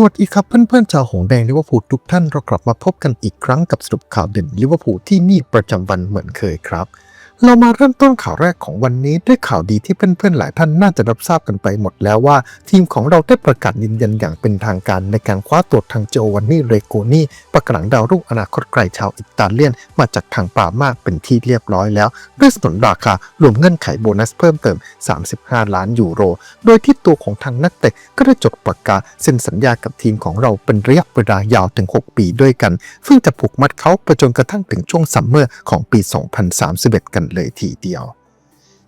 สวัสดีครับเพื่อนๆชาวหงแดงลิเวอร์พูลทุกท่านเรากลับมาพบกันอีกครั้งกับสรุปข่าวเด่นลิเวอร์พูลที่นี่ประจำวันเหมือนเคยครับ เรามาเริ่มต้นข่าวแรกของวันนี้ด้วยข่าวดีที่เพื่อนๆหลายท่านน่าจะรับทราบกันไปหมดแล้วว่า ทีมของเราได้ประกาศยืนยันอย่างเป็นทางการในการคว้าตัวทางโจวานนี่เรโกนี่ประกาศดาวรุ่งอนาคตไกลชาวอิตาเลียน มาจากทางป่ามากเป็นที่เรียบร้อยแล้ว ด้วยสนนราคารวมเงื่อนไขโบนัสเพิ่มเติม 35 ล้านยูโร โดยที่ตัวของทางนักเตะก็ได้จดประกาศเซ็นสัญญากับทีมของเราเป็นระยะเวลายาวถึง 6 ปีด้วยกันซึ่งจะผูกมัดเขาไปจนกระทั่งถึงช่วงซัมเมอร์ของปี 2031 กันเลยทีเดียว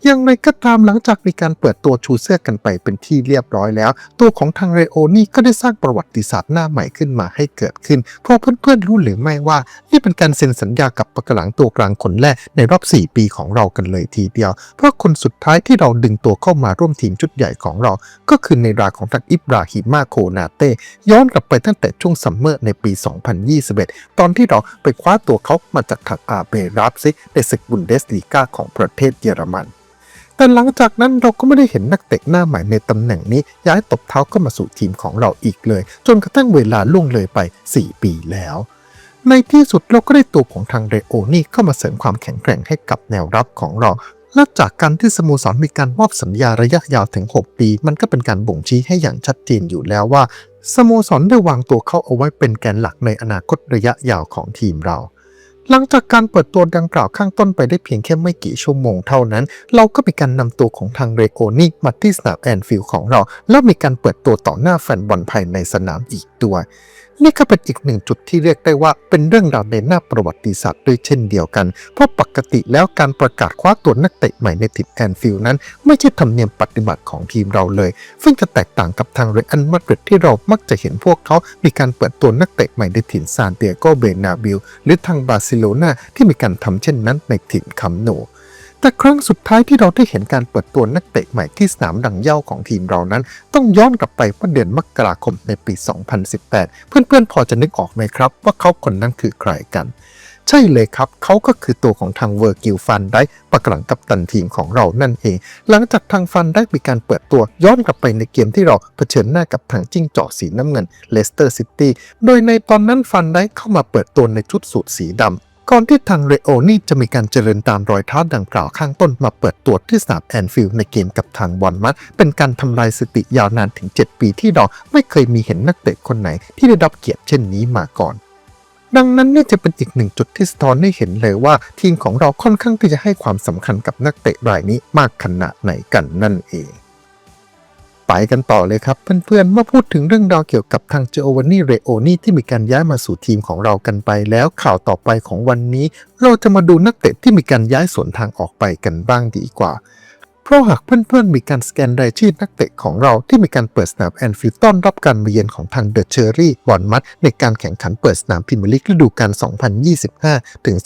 อย่างไรก็ตามหลังจากมีการเปิดตัวชูเสื้อกันไปเป็นที่เรียบร้อยแล้ว ตัวของทางเรโอนี่ก็ได้สร้างประวัติศาสตร์หน้าใหม่ขึ้นมาให้เกิดขึ้น เพราะเพื่อนๆรู้หรือไม่ว่า นี่เป็นการเซ็นสัญญากับปะกหลังตัวกลางคนแรกในรอบ 4 ปีของเรากันเลยทีเดียว เพราะคนสุดท้ายที่เราดึงตัวเข้ามาร่วมทีมชุดใหญ่ของเรา ก็คือในราของทางอิบราฮิมาโคนาเต้ย้อนกลับไปตั้งแต่ช่วงซัมเมอร์ในปี 2021 ตอนที่เราไปคว้าตัวเขามาจากทางอาเบรับซิในศึกบุนเดสลีกาของประเทศเยอรมัน แต่หลังจากนั้นเราก็ไม่ได้เห็นนักเตะหน้าใหม่ในตำแหน่งนี้ย้ายตบเท้าเข้ามาสู่ทีมของเราอีกเลย จนกระทั่งเวลาล่วงเลยไป 4 ปีแล้วในที่สุดเราก็ได้ตัวของทางเรโอนี่เข้ามาเสริมความแข็งแกร่งให้กับแนวรับของเรา และจากการที่สโมสรมีการมอบสัญญาระยะยาวถึง 6 ปี มันก็เป็นการบ่งชี้ให้อย่างชัดเจนอยู่แล้วว่าสโมสรได้วางตัวเขาเอาไว้เป็นแกนหลักในอนาคตระยะยาวของทีมเรา หลังจากการเปิดตัวดังกล่าวข้างต้นไปได้เพียงแค่ไม่กี่ชั่วโมงเท่านั้น เราก็มีการนำตัวของทางเรโกนี่มาที่สนามแอนฟิลด์ของเรา แล้วมีการเปิดตัวต่อหน้าแฟนบอลภายในสนามอีกด้วย นี่ก็เป็นอีกหนึ่งจุดที่เรียกได้ว่าเป็นเรื่องราวในหน้าประวัติศาสตร์ด้วยเช่นเดียวกัน เพราะปกติแล้วการประกาศคว้าตัวนักเตะใหม่ในทีมแอนฟิลด์นั้น ไม่ใช่ธรรมเนียมปฏิบัติของทีมเราเลย ซึ่งจะแตกต่างกับทางเรอัลมาดริดที่เรามักจะเห็นพวกเขา มีการเปิดตัวนักเตะใหม่ในถิ่นซานเตียโกเบนาบิลหรือทางบาร์เซโลนาที่มีการทำเช่นนั้นในถิ่นคัมโน แต่ครั้งสุดท้ายที่เราได้เห็นการเปิดตัวนักเตะใหม่ที่สนามดังเย่าของทีมเรานั้น ต้องย้อนกลับไปเมื่อเดือนมกราคมในปี 2018 เพื่อนๆพอจะนึกออกไหมครับ ว่าเขาคนนั้นคือใครกัน ใช่เลยครับ เขาก็คือตัวของทางเวอร์กิลฟันได้ประกหลังกับตันทีมของเรานั่นเอง หลังจากทางฟันได้มีการเปิดตัวย้อนกลับไปในเกมที่เราเผชิญหน้ากับทางจิ้งจอกสีน้ำเงินเลสเตอร์ซิตี้โดยในตอนนั้นฟันได้เข้ามาเปิดตัวในชุดสูทสีดำ ก่อนที่ทางเรโอนี่จะมีการเจริญตามรอยเท้าดังกล่าวข้างต้นมาเปิดตัวที่สนามแอนฟิลด์ในเกมกับทางบอลมัดเป็นการทำลายสติยาวนานถึง 7 ปีที่เราไม่เคยมีเห็นนักเตะคนไหนที่ได้รับเกียรติเช่นนี้มาก่อนดังนั้นนี่จะเป็นอีกหนึ่งจุดที่สะท้อนให้เห็นเลยว่า ทีมของเราค่อนข้างที่จะให้ความสำคัญกับนักเตะรายนี้มากขนาดไหนกันนั่นเอง ไปกันต่อเลยครับ เพื่อนๆเมื่อพูดถึงเรื่องราวเกี่ยวกับทางเจโอวานนี่เรโอนี่ที่มีการย้ายมาสู่ทีมของเรากันไปแล้วข่าวต่อไปของวันนี้ เราจะมาดูนักเตะที่มีการย้ายสวนทางออกไปกันบ้างดีกว่า ราะหากเพื่อนๆ มีการสแกนรายชื่อนักเตะของเราที่มีการเปิดสนามแอนฟิลด์ต้อนรับการมาเยือนของทางเดอะเชอรี่บอลมัดในการแข่งขันเปิดสนามพรีเมียร์ลีกฤดูกาล 2025 ถึง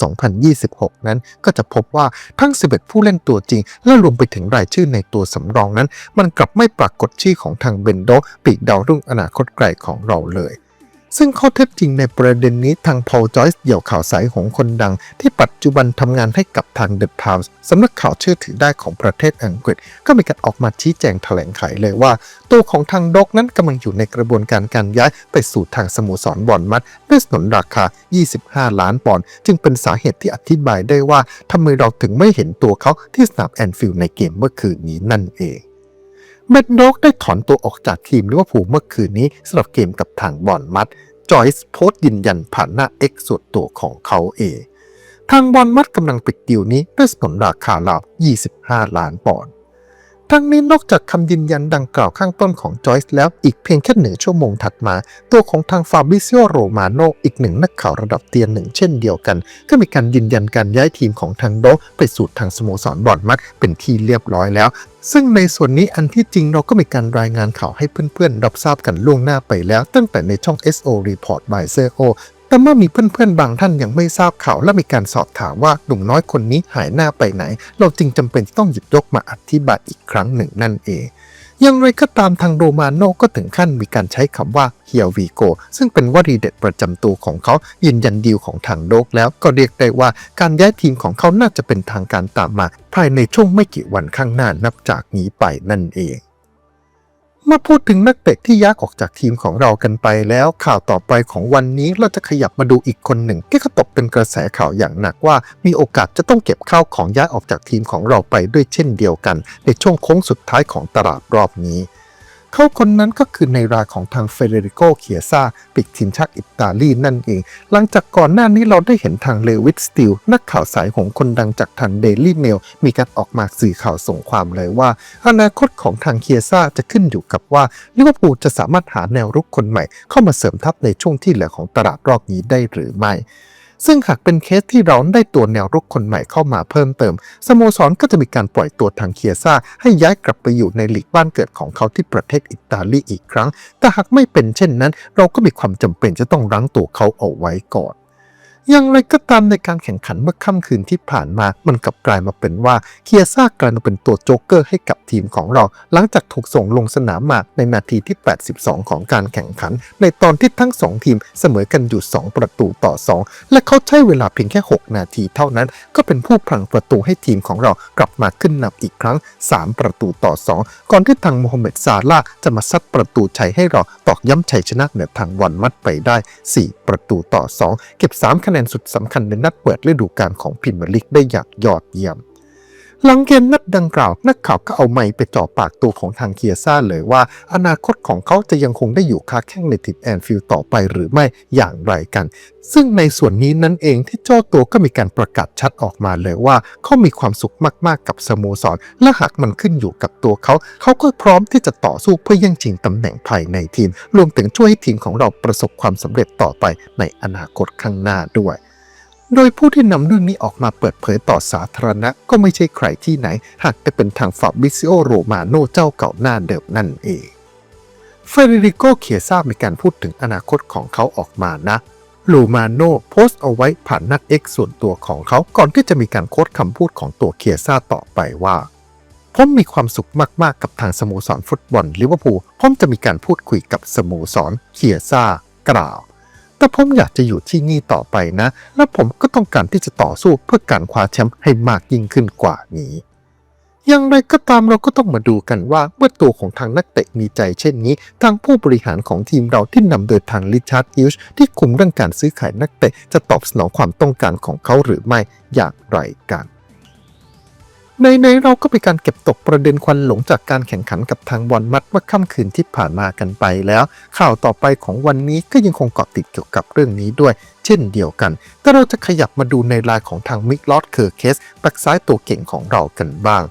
2026 นั้น ก็จะพบว่าทั้ง 11 ผู้เล่นตัวจริง และรวมไปถึงรายชื่อในตัวสำรองนั้น มันกลับไม่ปรากฏชื่อของทางเบนโดปีกดาวรุ่งอนาคตไกลของเราเลย ซึ่งข้อเท็จจริงในประเด็นนี้ทางพอลจอยส์เดี่ยวข่าวสายของคนดัง ที่ปัจจุบันทำงานให้กับทางเดอะไทมส์สำนักข่าวเชื่อถือได้ของประเทศอังกฤษ ก็มีการออกมาชี้แจงแถลงไขเลยว่า ตัวของทางดอกนั้นกำลังอยู่ในกระบวนการการย้ายไปสู่ทางสโมสรบอลมัดด้วยสนนราคา 25 ล้านปอนด์จึงเป็นสาเหตุที่อธิบายได้ว่าทำไมเราถึงไม่เห็นตัวเขาที่สนามแอนฟิลด์ในเกมเมื่อคืนนี้นั่นเอง เมดด็อกได้ถอนตัวออกจากทีมลิเวอร์พูลเมื่อคืนนี้สำหรับเกมกับทางบอลมัดจอยส์โพสต์ยืนยันผ่านหน้า X ส่วนตัวของเขาเองทางบอลมัดกำลังปิดดีลนี้ด้วยสนนราคาราว 25 ล้านปอนด์ ทั้งนี้นอกจากคำยืนยันดังกล่าวข้างต้นของจอยส์แล้วอีกเพียงแค่หนึ่งชั่วโมงถัดมา ตัวของทางฟาบริซิโอโรมาโนอีกหนึ่งนักข่าวระดับเตียนหนึ่งเช่นเดียวกัน ก็มีการยืนยันการย้ายทีมของทางโดกไปสู่ทางสโมสรบอลมัดเป็นที่เรียบร้อยแล้ว ซึ่งในส่วนนี้อันที่จริงเราก็มีการรายงานข่าวให้เพื่อนๆ รับทราบกันล่วงหน้าไปแล้ว ตั้งแต่ในช่อง SO Report by s แต่เมื่อมีเพื่อนๆบางท่านยังไม่ทราบข่าวและมีการสอบถามว่าหนุ่มน้อยคนนี้หายหน้าไปไหน เราจึงจำเป็นต้องหยิบยกมาอธิบายอีกครั้งหนึ่งนั่นเองอย่างไรก็ตามทางโรมาโน่ก็ถึงขั้นมีการใช้คำว่าเฮียวีโกซึ่งเป็นวลีเด็ดประจำตัวของเขายืนยันดีลของทางโลกแล้วก็เรียกได้ว่าการย้ายทีมของเขาน่าจะเป็นทางการตามมา ภายในช่วงไม่กี่วันข้างหน้านับจากนี้ไปนั่นเอง เมื่อพูดถึงนักเตะที่ย้ายออกจากทีมของเรากันไปแล้วข่าวต่อไปของวันนี้เราจะขยับมาดูอีกคนหนึ่ง ที่ก็ตกเป็นกระแสข่าวอย่างหนักว่า มีโอกาสจะต้องเก็บข้าวของย้ายออกจากทีมของเราไปด้วยเช่นเดียวกัน ในช่วงโค้งสุดท้ายของตลาดรอบนี้ เขาคนนั้นก็คือในราของทางเฟเดริโกเคียซาปีกทีมชาติอิตาลีนั่นเอง หลังจากก่อนหน้านี้เราได้เห็นทางเลวิสสติลนักข่าวสายของคนดังจากทางเดลี่เมลมีการออกมาสื่อข่าวส่งความเลยว่า อนาคตของทางเคียซาจะขึ้นอยู่กับว่าลิเวอร์พูลจะสามารถหาแนวรุกคนใหม่ เข้ามาเสริมทัพในช่วงที่เหลือของตลาดรอบนี้ได้หรือไม่ ซึ่งหากเป็นเคสที่เราได้ตัวแนวรุกคนใหม่เข้ามาเพิ่มเติม สโมสรก็จะมีการปล่อยตัวทางเคียซ่า ให้ย้ายกลับไปอยู่ในลีกบ้านเกิดของเขาที่ประเทศอิตาลีอีกครั้ง แต่หากไม่เป็นเช่นนั้น เราก็มีความจำเป็นจะต้องรั้งตัวเขาเอาไว้ก่อน อย่างไรก็ตามในการแข่งขันเมื่อค่ำคืนที่ผ่านมา มันกลับกลายมาเป็นว่าเคียซ่ากลายมาเป็นตัวโจ๊กเกอร์ให้กับทีมของเรา หลังจากถูกส่งลงสนามมาในนาทีที่ 82 ของการแข่งขัน ในตอนที่ทั้ง 2 ทีมเสมอกันอยู่ 2 ประตูต่อ 2 และเขาใช้เวลาเพียงแค่ 6 นาทีเท่านั้น ก็เป็นผู้พลังประตูให้ทีมของเรากลับมาขึ้นนำอีกครั้ง 3 ประตูต่อ 2 ก่อนที่ทางโมฮัมเหม็ดซาลาจะมาซัดประตูชัยให้เราตอกย้ำชัยชนะเหนือทางวันมัดไปได้ 4 ประตูต่อ 2 เก็บ3คะแนนแน่นสุดสำคัญในนัดเปิดฤดูกาลของพิมยร์ลีกได้อย่างยอดเยี่ยม หลังเกมนัดดังกล่าวนักข่าวก็เอาไมค์ไปจ่อปากตัวของทางเคียซ่าเลยว่า อนาคตของเขาจะยังคงได้อยู่ค้าแข้งในทีมแอนฟิลด์ต่อไปหรือไม่อย่างไรกัน ซึ่งในส่วนนี้นั่นเองที่เจ้าตัวก็มีการประกาศชัดออกมาเลยว่า เขามีความสุขมากๆกับสโมสร และหากมันขึ้นอยู่กับตัวเขา เขาก็พร้อมที่จะต่อสู้เพื่อแย่งชิงตำแหน่งภายในทีม รวมถึงช่วยให้ทีมของเราประสบความสำเร็จต่อไปในอนาคตข้างหน้าด้วย โดยผู้ที่นำเรื่องนี้ออกมาเปิดเผยต่อสาธารณะก็ไม่ใช่ใครที่ไหน หากจะเป็นทางฟาบิซิโอโรมาโนเจ้าเก่าหน้าเดิมนั่นเองเฟเดริโกเคียซ่ามีการพูดถึงอนาคตของเขาออกมานะโรมาโนโพสต์เอาไว้ผ่านนักเอกส่วนตัวของเขาก่อนที่จะมีการโค้ดคำพูดของตัวเคียซ่าต่อไปว่าผมมีความสุขมากๆ กับทางสโมสรฟุตบอลลิเวอร์พูลผมจะมีการพูดคุยกับสโมสรเคียซ่ากล่าว แต่ผมอยากจะอยู่ที่นี่ต่อไปนะ และผมก็ต้องการที่จะต่อสู้เพื่อการคว้าแชมป์ให้มากยิ่งขึ้นกว่านี้อย่างไรก็ตามเราก็ต้องมาดูกันว่าเมื่อตัวของทางนักเตะมีใจเช่นนี้ ทางผู้บริหารของทีมเราที่นำโดยทางริชาร์ดฮิวช์ที่คุมเรื่องการซื้อขายนักเตะจะตอบสนองความต้องการของเขาหรือไม่อย่างไรกัน ในในเราก็เป็นการเก็บตกประเด็นควันหลงจากการแข่งขันกับทางบอลมัดเมื่อค่ำคืนที่ผ่านมากันไปแล้ว ข่าวต่อไปของวันนี้ก็ยังคงเกาะติดเกี่ยวกับเรื่องนี้ด้วย เช่นเดียวกัน แต่เราจะขยับมาดูในรายของทางมิกลอดเคอร์เคสแบ็กซ้ายตัวเก่งของเรากันบ้าง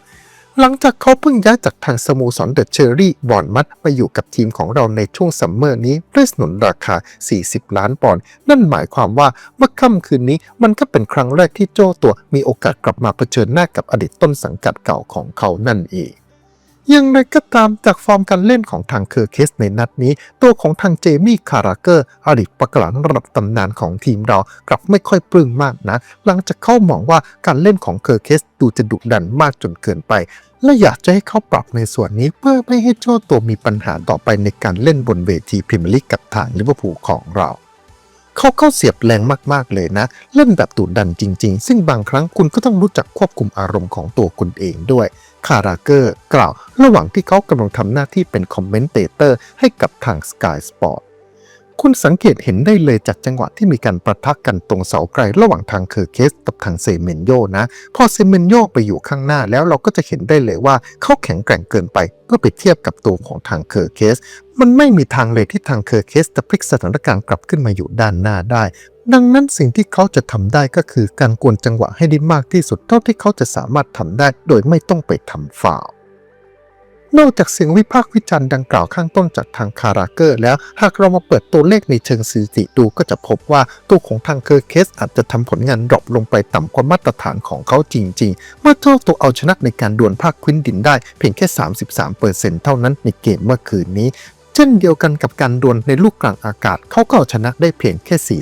หลังจากเขาเพิ่งย้ายจากทางสโมสรเดอะเชอรี่บอนมัดมาอยู่กับทีมของเราในช่วงซัมเมอร์นี้ด้วยสนุนราคา 40 ล้านปอนด์นั่นหมายความว่าเมื่อค่ำคืนนี้มันก็เป็นครั้งแรกที่โจตัวมีโอกาสกลับมาเผชิญหน้ากับอดีตต้นสังกัดเก่าของเขานั่นเอง ย่างไรก็ตามจากฟอร์มการเล่นของทางเคอร์เคสในนัดนี้ ตัวของทางเจมี่คาราเกอร์อดีตประกาศระดับตำนานของทีมเรากลับไม่ค่อยปลื้มมากนะ หลังจากเข้ามองว่าการเล่นของเคอร์เคสดูจะดุดันมากจนเกินไปและอยากจะให้เขาปรับในส่วนนี้เพื่อไม่ให้เจ้าตัวมีปัญหาต่อไปในการเล่นบนเวทีพรีเมียร์ลีกกับทางลิเวอร์พูลของเรา เขาเข้าเสียบแรงมากๆเลยนะ เล่นแบบดุดันจริง ๆ ซึ่งบางครั้งคุณก็ต้องรู้จักควบคุมอารมณ์ของตัวคุณเองด้วย คาราเกอร์กล่าว ระหว่างที่เขากำลังทำหน้าที่เป็นคอมเมนเตเตอร์ให้กับทาง Sky Sport คุณสังเกตเห็นได้เลยจากจังหวะที่มีการประทะกกันตรงเสาไกลระหว่างทางเคอร์เคสกับทางเซเมนโยนะ พอเซเมนโยไปอยู่ข้างหน้าแล้วเราก็จะเห็นได้เลยว่าเขาแข็งแกร่งเกินไปเพื่อไปเทียบกับตัวของทางเคอร์เคส มันไม่มีทางเลยที่ทางเคอร์เคสจะพลิกสถานการณ์กลับขึ้นมาอยู่ด้านหน้าได้ดังนั้นสิ่งที่เขาจะทำได้ก็คือการกวนจังหวะให้ได้มากที่สุดเท่าที่เขาจะสามารถทำได้ โดยไม่ต้องไปทำฟาว นอกจากเสียงวิพากษ์วิจารณ์ดังกล่าวข้างต้นจากทางคาราเกอร์ แล้วหากเรามาเปิดตัวเลขในเชิงสถิติดูก็จะพบว่าตัวของทางเคอร์เคสอาจจะทำผลงานดรอปลงไปต่ำกว่ามาตรฐานของเขาจริงๆ เมื่อเท่าตัวเอาชนะในการดวลภาคควินดินได้เพียงแค่ 33%เท่านั้นในเกมเมื่อคืนนี้ เช่นเดียวกันกับการดวลในลูกกลางอากาศเขาก็ชนะได้เพียงแค่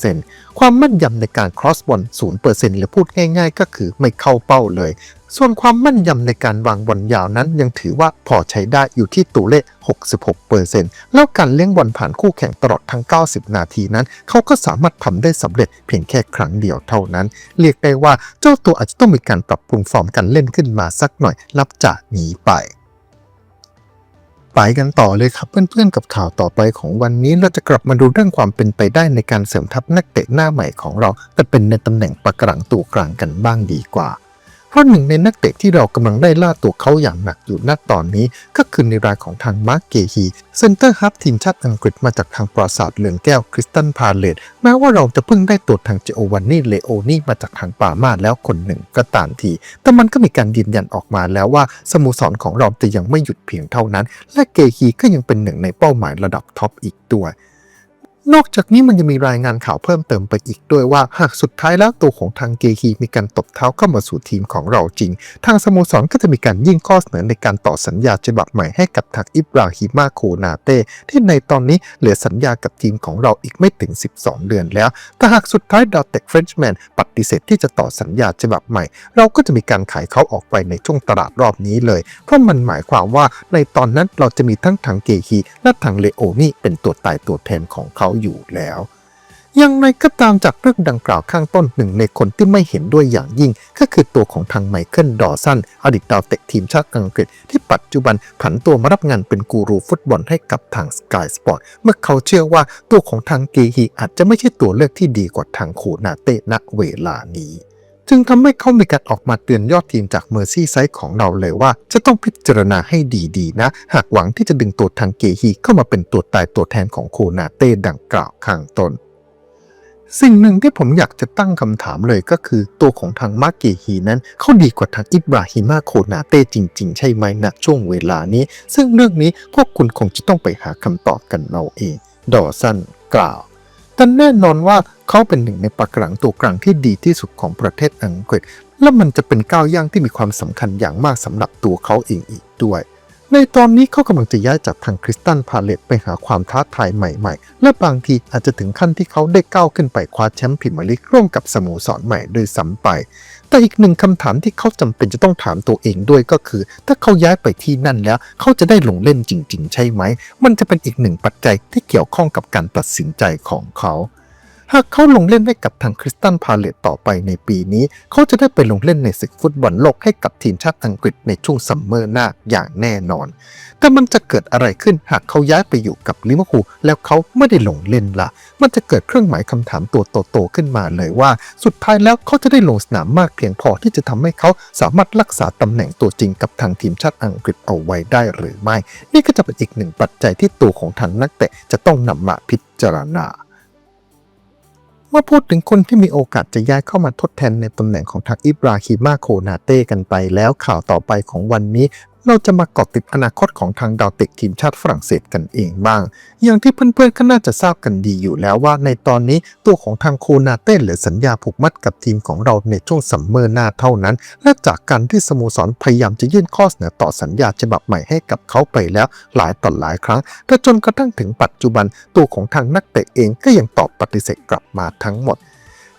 40%ความมั่นยำในการครอสบอล0%หรือพูดง่ายๆ ก็คือไม่เข้าเป้าเลย ส่วนความมั่นยำในการวางบอลยาวนั้นยังถือว่าพอใช้ได้อยู่ที่ตัวเลข 66%แล้วการเลี้ยงบอลผ่านคู่แข่งตลอดทั้ง 90 นาทีนั้น เขาก็สามารถทำได้สำเร็จเพียงแค่ครั้งเดียวเท่านั้น เรียกได้ว่าเจ้าตัวอาจจะต้องมีการปรับปรุงฟอร์มการเล่นขึ้นมาสักหน่อยนับจากนี้ไป ไปกันต่อเลยครับ เพื่อนๆกับข่าวต่อไปของวันนี้เราจะกลับมาดูเรื่องความเป็นไปได้ในการเสริมทัพนักเตะหน้าใหม่ของเรา แต่เป็นในตำแหน่งประกรังตัวกลางกันบ้างดีกว่า เพราะหนึ่งในนักเตะที่เรากำลังได้ล่าตัวเขาอย่างหนักอยู่ณตอนนี้ ก็คือในรายของทางมาร์กเกฮีเซนเตอร์ฮับทีมชาติอังกฤษมาจากทางปราสาทเหลืองแก้วคริสตันพาเลตแม้ว่าเราจะเพิ่งได้ตัวทางเจโอวานนี่เลโอนี่มาจากทางปามาแล้วคนหนึ่งก็ตามที แต่มันก็มีการยืนยันออกมาแล้วว่าสโมสรของเราจะยังไม่หยุดเพียงเท่านั้น และเกฮีก็ยังเป็นหนึ่งในเป้าหมายระดับท็อปอีกด้วย นอกจากนี้มันยังมีรายงานข่าวเพิ่มเติมไปอีกด้วยว่า หากสุดท้ายแล้วตัวของทางเกฮีมีการตบเท้าเข้ามาสู่ทีมของเราจริง ทางสโมสรก็จะมีการยื่นข้อเสนอในการต่อสัญญาฉบับใหม่ให้กับทางอิบราฮิมาโคนาเต้ที่ในตอนนี้เหลือสัญญากับทีมของเราอีกไม่ถึง 12 เดือนแล้ว แต่หากสุดท้ายดาวเต็กเฟรนช์แมนปฏิเสธที่จะต่อสัญญาฉบับใหม่ เราก็จะมีการขายเขาออกไปในช่วงตลาดรอบนี้เลย เพราะมันหมายความว่าในตอนนั้นเราจะมีทั้งทางเกฮีและทางเลโอนี่เป็นตัวตายตัวแทนของเขาอยู่แล้วอย่างไรก็ตามจากเรื่องดังกล่าวข้างต้นหนึ่งในคนที่ไม่เห็นด้วยอย่างยิ่ง ก็คือตัวของทางไมเคิลดอสันอดีตดาวเตะทีมชาติอังกฤษ ที่ปัจจุบันผันตัวมารับงานเป็นกูรูฟุตบอลให้กับทางสกายสปอร์ตเมื่อเขาเชื่อว่าตัวของทางเกฮีอาจจะไม่ใช่ตัวเลือกที่ดีกว่าทางโคนาเต้ณเวลานี้ จึงทำให้เขามีการออกมาเตือนยอดทีมจากเมอร์ซี่ไซด์ของเราเลยว่า จะต้องพิจารณาให้ดีๆนะ หากหวังที่จะดึงตัวทางเกฮีเข้ามาเป็นตัวตายตัวแทนของโคนาเต้ดังกล่าวข้างต้นสิ่งหนึ่งที่ผมอยากจะตั้งคำถามเลยก็คือ ตัวของทางมาร์เกฮีนั้นเขาดีกว่าทางอิบราฮิมาโคนาเต้จริง ๆ ใช่ไหมณช่วงเวลานี้ ซึ่งเรื่องนี้พวกคุณคงจะต้องไปหาคำตอบกันเอาเอง ดอสันกล่าว แต่แน่นอนว่าเขาเป็นหนึ่งในปากหลังตัวกลางที่ดีที่สุดของประเทศอังกฤษ และมันจะเป็นก้าวย่างที่มีความสำคัญอย่างมากสำหรับตัวเขาเองอีกด้วย ในตอนนี้เขากำลังจะย้ายจากทางคริสตันพาเลตไปหาความท้าทายใหม่ๆ และบางทีอาจจะถึงขั้นที่เขาได้ก้าวขึ้นไปคว้าแชมป์พรีเมียร์ลีกร่วมกับสโมสรใหม่โดยซ้ำไป แต่อีกหนึ่งคำถามที่เขาจำเป็นจะต้องถามตัวเองด้วยก็คือ ถ้าเขาย้ายไปที่นั่นแล้ว เขาจะได้ลงเล่นจริง ๆ ใช่ไหม มันจะเป็นอีกหนึ่งปัจจัยที่เกี่ยวข้องกับการตัดสินใจของเขา หากเขาลงเล่นให้กับทางคริสตันพาเลตต่อไปในปีนี้ เขาจะได้ไปลงเล่นในศึกฟุตบอลโลกให้กับทีมชาติอังกฤษในช่วงซัมเมอร์หน้าอย่างแน่นอน แต่มันจะเกิดอะไรขึ้นหากเขาย้ายไปอยู่กับลิเวอร์พูลแล้วเขาไม่ได้ลงเล่นล่ะ มันจะเกิดเครื่องหมายคำถามตัวโตๆขึ้นมาเลยว่า สุดท้ายแล้วเขาจะได้ลงสนามมากเพียงพอที่จะทำให้เขาสามารถรักษาตำแหน่งตัวจริงกับทางทีมชาติอังกฤษเอาไว้ได้หรือไม่ นี่ก็จะเป็นอีกหนึ่งปัจจัยที่ตัวของทางนักเตะจะต้องนำมาพิจารณา เมื่อพูดถึงคนที่มีโอกาสจะย้ายเข้ามาทดแทนในตำแหน่งของทางอิบราฮิมาโคนาเต้กันไป แล้วข่าวต่อไปของวันนี้ เราจะมาเกาะติดอนาคตของทางดาวเตะทีมชาติฝรั่งเศสกันเองบ้าง อย่างที่เพื่อนๆก็น่าจะทราบกันดีอยู่แล้วว่าในตอนนี้ตัวของทางโคนาเต้เหลือสัญญาผูกมัดกับทีมของเราในช่วงซัมเมอร์หน้าเท่านั้น และจากการที่สโมสรพยายามจะยื่นข้อเสนอต่อสัญญาฉบับใหม่ให้กับเขาไปแล้วหลายต่อหลายครั้งแต่จนกระทั่งถึงปัจจุบันตัวของทางนักเตะเองก็ยังตอบปฏิเสธกลับมาทั้งหมด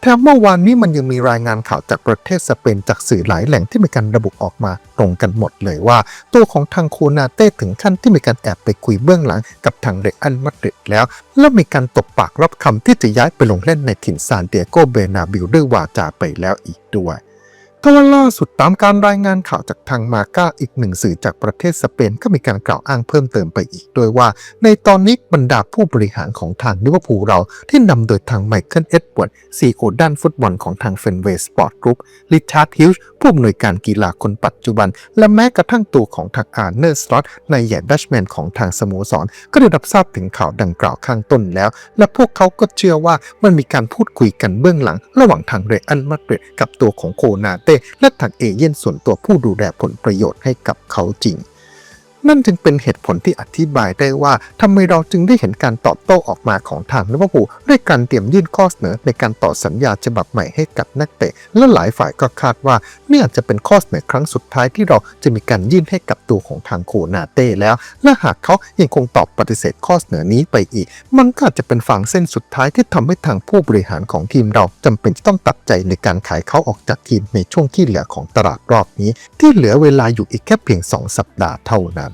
แถมเมื่อวานนี้มันยังมีรายงานข่าวจากประเทศสเปนจากสื่อหลายแหล่งที่มีการระบุออกมาตรงกันหมดเลยว่า ตัวของทางโคนาเต้ถึงขั้นที่มีการแอบไปคุยเบื้องหลังกับทางเรอัลมาดริดแล้ว และมีการตบปากรับคำที่จะย้ายไปลงเล่นในถิ่นซานเดียโกเบนาบิลด้วยวาจาไปแล้วอีกด้วย ทว่าล่าสุดตามการรายงานข่าวจากทางมาก้าอีกหนึ่งสื่อจากประเทศสเปนก็มีการกล่าวอ้างเพิ่มเติมไปอีกด้วยว่า ในตอนนี้บรรดาผู้บริหารของทางลิเวอร์พูลเราที่นำโดยทางไมเคิลเอ็ดเวิร์ดซีโอด้านฟุตบอลของทางเฟนเวสปอร์ตกรุ๊ปริชาร์ดฮิลส์ผู้อำนวยการกีฬาคนปัจจุบัน และแม้กระทั่งตัวของทางอาร์เนอร์สล็อตในายใหญ่ดัชแมนของทางสโมสร ก็ได้รับทราบถึงข่าวดังกล่าวข้างต้นแล้ว และพวกเขาก็เชื่อว่ามันมีการพูดคุยกันเบื้องหลัง ระหว่างทางเรอัลมาดริดกับตัวของโคนาเตและทางเอเย่นส่วนตัวผู้ดูแลผลประโยชน์ให้กับเขาจริง นั่นจึงเป็นเหตุผลที่อธิบายได้ว่าทำไมเราจึงได้เห็นการตอบโต้ออกมาของทางลิเวอร์พูลด้วยการเตรียมยื่นข้อเสนอในการต่อสัญญาฉบับใหม่ให้กับนักเตะ และหลายฝ่ายก็คาดว่านี่อาจจะเป็นข้อเสนอครั้งสุดท้ายที่เราจะมีการยื่นให้กับตัวของทางโคนาเต้แล้ว และหากเขายังคงตอบปฏิเสธข้อเสนอนี้ไปอีก มันก็อาจจะเป็นฝั่งเส้นสุดท้ายที่ทำให้ทางผู้บริหารของทีมเราจำเป็นจะต้องตัดใจในการขายเขาออกจากทีมในช่วงที่เหลือของตลาดรอบนี้ ที่เหลือเวลาอยู่อีกแค่เพียง 2 สัปดาห์เท่านั้น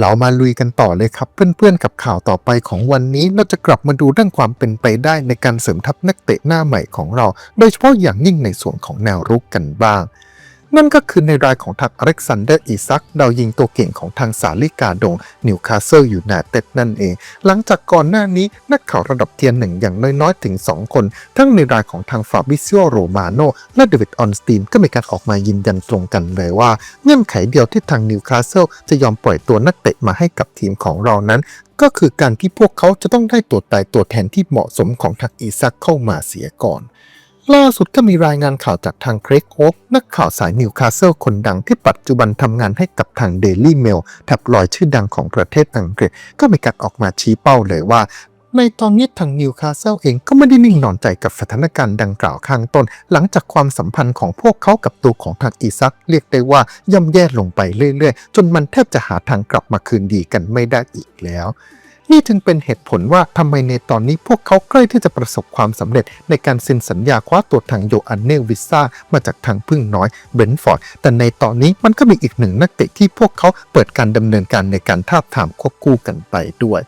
เรามาลุยกันต่อเลยครับ เพื่อนๆกับข่าวต่อไปของวันนี้เราจะกลับมาดูเรื่องความเป็นไปได้ในการเสริมทัพนักเตะหน้าใหม่ของเรา โดยเฉพาะอย่างยิ่งในส่วนของแนวรุกกันบ้าง นั่นก็คือในรายของทางอเล็กซานเดอร์อีซักดาวยิงตัวเก่งของทางสาลิกาดงนิวคาสเซิลอยู่นาเต็ดนั่นเอง หลังจากก่อนหน้านี้นักข่าวระดับเทียนหนึ่งอย่างน้อยๆ ถึง 2 คน ทั้งในรายของทางฟาบิซิโอโรมาโนและเดวิดออนสตีนก็มีการออกมายืนยันตรงกันเลยว่า เงื่อนไขเดียวที่ทางนิวคาสเซิลจะยอมปล่อยตัวนักเตะมาให้กับทีมของเรานั้นก็คือการที่พวกเขาจะต้องได้ตัวตายตัวแทนที่เหมาะสมของทางอีซักเข้ามาเสียก่อน ล่าสุดก็มีรายงานข่าวจากทางเครกโอ๊กนักข่าวสายนิวคาสเซิลคนดังที่ปัจจุบันทำงานให้กับทางเดลี่เมลแท็บลอยชื่อดังของประเทศอังกฤษ ก็มีการออกมาชี้เป้าเลยว่า ในตอนนี้ทางนิวคาสเซิลเองก็ไม่ได้นิ่งนอนใจกับสถานการณ์ดังกล่าวข้างต้น หลังจากความสัมพันธ์ของพวกเขากับตัวของทางอีซัก เรียกได้ว่าย่ำแย่ลงไปเรื่อยๆ จนมันแทบจะหาทางกลับมาคืนดีกันไม่ได้อีกแล้ว นี่จึงเป็นเหตุผลว่าทำไมในตอนนี้พวกเขาใกล้ที่จะประสบความสำเร็จ ในการเซ็นสัญญาคว้าตัวทางโยอันเนลวิสซามาจากทางพึ่งน้อยเบรนฟอร์ด แต่ในตอนนี้มันก็มีอีกหนึ่งนักเตะที่พวกเขาเปิดการดำเนินการในการทาบทามควบคู่กันไปด้วย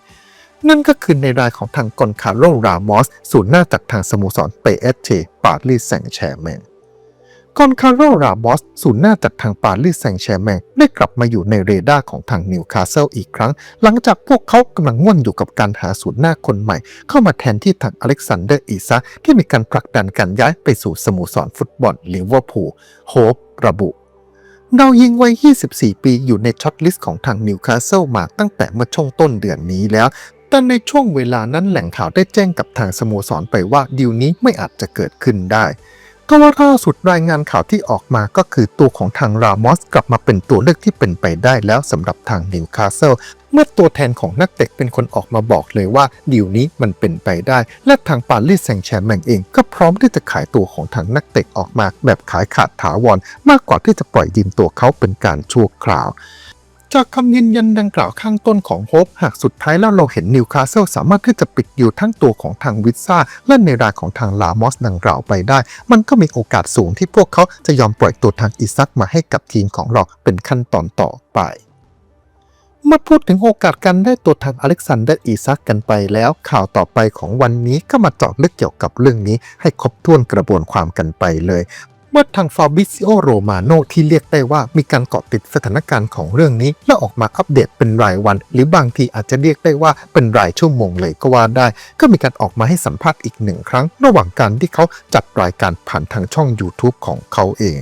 นั่นก็คือในรายของทางกอนคาร์โลรามอส ศูนย์หน้าจากทางสโมสรเปเอสเชปารีสแซงต์แชร์แมง กอนคาร์โรรามอสศูนย์หน้าจากทางปารีสแซงแชร์แมงได้กลับมาอยู่ในเรดาร์ของทางนิวคาสเซิลอีกครั้ง หลังจากพวกเขากำลังง่วนอยู่กับการหาศูนย์หน้าคนใหม่ เข้ามาแทนที่ทางอเล็กซานเดอร์อีซาที่มีการผลักดันการย้ายไปสู่สโมสรฟุตบอลลิเวอร์พูลโฮประบุดาวยิงวัย 24 ปีอยู่ในช็อตลิสต์ของทางนิวคาสเซิลมาตั้งแต่เมื่อช่วงต้นเดือนนี้แล้ว แต่ในช่วงเวลานั้นแหล่งข่าวได้แจ้งกับทางสโมสรไปว่าดีลนี้ไม่อาจจะเกิดขึ้นได้ ก็ว่าล่าสุดรายงานข่าวที่ออกมาก็คือตัวของทางรามอสกลับมาเป็นตัวเลือกที่เป็นไปได้แล้วสำหรับทางนิวคาสเซิลเมื่อตัวแทนของนักเตะเป็นคนออกมาบอกเลยว่าดีลนี้มันเป็นไปได้ และทางปารีสแซงต์แชร์แมงเองก็พร้อมที่จะขายตัวของทางนักเตะออกมาแบบขายขาดถาวรมากกว่าที่จะปล่อยยืมตัวเขาเป็นการชั่วคราว จากคำยืนยันดังกล่าวข้างต้นของโฮปหากสุดท้ายแล้วเราเห็นนิวคาสเซิลสามารถที่จะปิดอยู่ทั้งตัวของทางวิซซ่าและในรายของทางลามอสดังกล่าวไปได้ มันก็มีโอกาสสูงที่พวกเขาจะยอมปล่อยตัวทางอิซักมาให้กับทีมของเราเป็นขั้นตอนต่อไปเมื่อพูดถึงโอกาสการได้ตัวทางอเล็กซานเดอร์อีซักกันไปแล้ว ข่าวต่อไปของวันนี้ก็มาเจาะลึกเกี่ยวกับเรื่องนี้ให้ครบถ้วนกระบวนความกันไปเลย เมื่อทางฟาบิซิโอโรมาโนที่เรียกได้ว่ามีการเกาะติดสถานการณ์ของเรื่องนี้ และออกมาอัปเดตเป็นรายวัน หรือบางทีอาจจะเรียกได้ว่าเป็นรายชั่วโมงเลยก็ว่าได้ ก็มีการออกมาให้สัมภาษณ์อีกหนึ่งครั้ง ระหว่างการที่เขาจัดรายการผ่านทางช่อง YouTube ของเขาเอง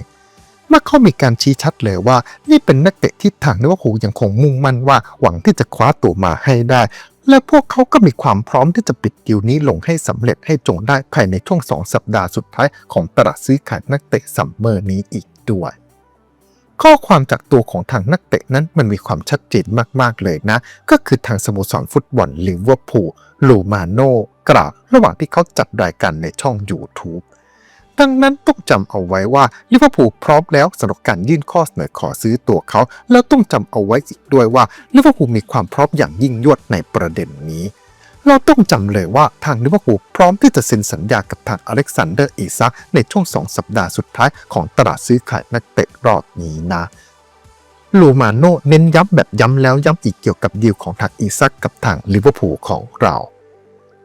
เมื่อเขามีการชี้ชัดเลยว่า นี่เป็นนักเตะที่ทางลิเวอร์พูลยังคงมุ่งมั่นว่าหวังที่จะคว้าตัวมาให้ได้ และพวกเขาก็มีความพร้อมที่จะปิดดีลนี้ลงให้สำเร็จให้จงได้ภายในช่วงสองสัปดาห์สุดท้ายของตลาดซื้อขายนักเตะซัมเมอร์นี้อีกด้วย ข้อความจากตัวของทางนักเตะนั้นมันมีความชัดเจนมากๆเลยนะ ก็คือทางสโมสรฟุตบอลลิเวอร์พูลลูมาโนกล่าวระหว่างที่เขาจัดรายการในช่อง YouTube ดังนั้นต้องจำเอาไว้ว่าลิเวอร์พูลพร้อมแล้วสำหรับการยื่นข้อเสนอขอซื้อตัวเขา แล้วต้องจำเอาไว้อีกด้วยว่าลิเวอร์พูลมีความพร้อมอย่างยิ่งยวดในประเด็นนี้ เราต้องจำเลยว่าทางลิเวอร์พูลพร้อมที่จะเซ็นสัญญากับทางอเล็กซานเดอร์อีซักในช่วงสองสัปดาห์สุดท้ายของตลาดซื้อขายนักเตะรอบนี้นะลูมาโนเน้นย้ำแบบย้ำแล้วย้ำอีกเกี่ยวกับดีลของทางอีซักกับทางลิเวอร์พูลของเรา